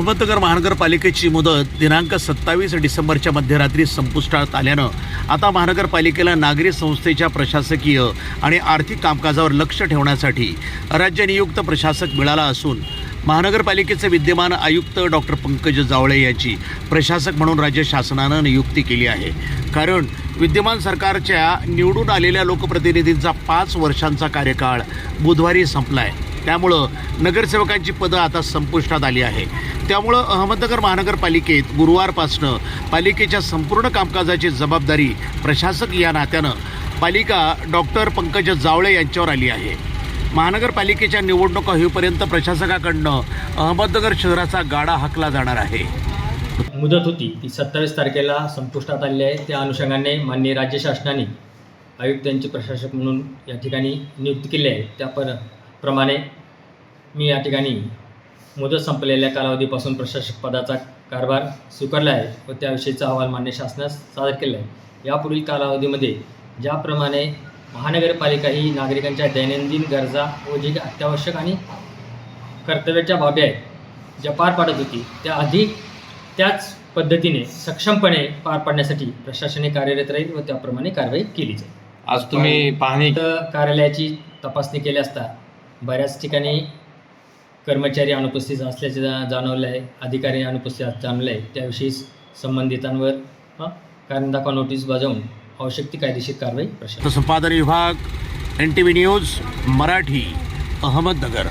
अहमदनगर महानगरपालिकेची मुदत दिनांक सत्तावीस डिसेंबरच्या मध्यरात्री संपुष्टात आल्यानं आता महानगरपालिकेला नागरी संस्थेच्या प्रशासकीय आणि आर्थिक कामकाजावर लक्ष ठेवण्यासाठी राज्यनियुक्त प्रशासक मिळाला असून महानगरपालिकेचे विद्यमान आयुक्त डॉक्टर पंकज जावळे यांची प्रशासक म्हणून राज्य शासनानं नियुक्ती केली आहे. कारण विद्यमान सरकारच्या निवडून आलेल्या लोकप्रतिनिधींचा पाच वर्षांचा कार्यकाळ बुधवारी संपला आहे त्यामुळं नगरसेवकांची पदं आता संपुष्टात आली आहे. त्यामुळं अहमदनगर महानगरपालिकेत गुरुवारपासनं पालिकेच्या संपूर्ण कामकाजाची जबाबदारी प्रशासक या नात्यानं पालिका डॉक्टर पंकज जावळे यांच्यावर आली आहे. महानगरपालिकेच्या निवडणुका होईपर्यंत प्रशासकाकडनं अहमदनगर शहराचा गाडा हाकला जाणार आहे. मुदत होती ती सत्तावीस तारखेला संपुष्टात आलेली आहे. त्या अनुषंगाने माननीय राज्य शासनाने आयुक्तांचे प्रशासक म्हणून या ठिकाणी नियुक्ती केली आहे. त्या पर प्रमाणे मी या ठिकाणी मुदत संपलेल्या कालावधीपासून प्रशासक पदाचा कारभार स्वीकारला आहे व त्याविषयीचा अहवाल मान्य शासनास सादर केला आहे. यापुढील कालावधीमध्ये ज्याप्रमाणे महानगरपालिका ही नागरिकांच्या दैनंदिन गरजा व जी अत्यावश्यक आणि कर्तव्याच्या बाबी आहेत ज्या पार पाडत होती त्या अधिक त्याच पद्धतीने सक्षमपणे पार पाडण्यासाठी प्रशासने कार्यरत राहील व त्याप्रमाणे कारवाई केली जाईल. आज तुम्ही पाहणी कार्यालयाची तपासणी केली असता बऱ्याच ठिकाणी कर्मचारी अनुपस्थित असल्याचे जा- जाणवलं आहे. अधिकारी अनुपस्थित जाणलं आहे. त्याविषयी संबंधितांवर कारण दाखवा नोटीस बजावून आवश्यक ती कायदेशीर कारवाई प्रशासन. संपादन विभाग N T V news Marathi Ahmednagar.